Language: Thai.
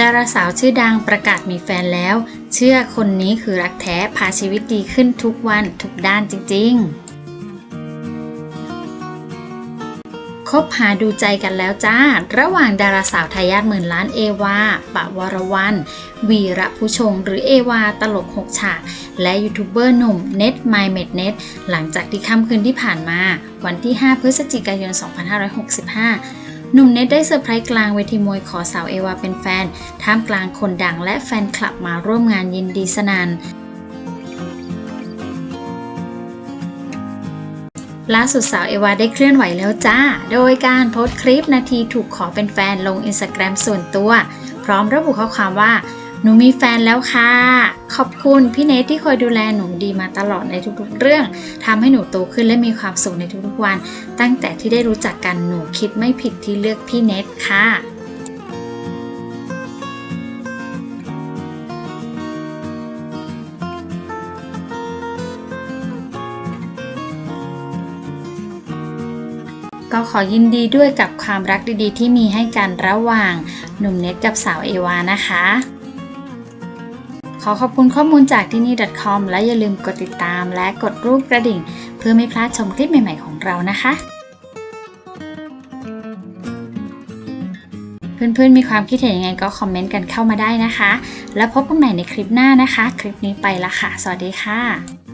ดาราสาวชื่อดังประกาศมีแฟนแล้ว เชื่อคนนี้คือรักแท้พาชีวิตดีขึ้นทุกวันทุกด้านจริงๆ คบหาดูใจกันแล้วจ้า ระหว่างดาราสาวทายาทหมื่นล้านเอวาปะวรวัน วีระผู้ชงหรือเอวาตลกหกฉาก และยูทูบเบอร์หนุ่มเน็ตไมเมดเน็ตหลังจากที่ค่ำคืนที่ผ่านมา วันที่ 5 พฤศจิกายน 2565 หนุ่มเน็ตได้เซอร์ไพรส์กลางเวทีมวยขอสาวเอวาเป็นแฟน ท่ามกลางคนดังและแฟนคลับมาร่วมงานยินดีสนานล่าสุดสาวเอวาได้เคลื่อนไหวแล้วจ้า โดยการโพสต์คลิปนาทีถูกขอเป็นแฟนลงอินสตาแกรมส่วนตัว พร้อมระบุข้อความว่า หนูมีแฟนแล้วค่ะ ขอบคุณพี่เนทที่คอยดูแลหนูดีมาตลอดในทุกๆ เรื่องทำให้หนูโตขึ้นและมีความสุขในทุกๆวัน ตั้งแต่ที่ได้รู้จักกันหนูคิดไม่ผิดที่เลือกพี่เนทค่ะก็ขอยินดีด้วยกับความรักดีๆ ที่มีให้กันระหว่างหนุ่มเน็ตกับสาวเอวานะคะ ขอขอบคุณข้อมูลจากที่นี่ .com และอย่าลืมกดติดตามและกดรูปกระดิ่ง เพื่อไม่พลาดชมคลิปใหม่ ๆ ของเรานะคะ เพื่อนๆมีความคิดเห็นยังไงก็คอมเมนต์กันเข้ามาได้นะคะ แล้วพบกันใหม่ในคลิปหน้านะคะ คลิปนี้ไปละค่ะ สวัสดีค่ะ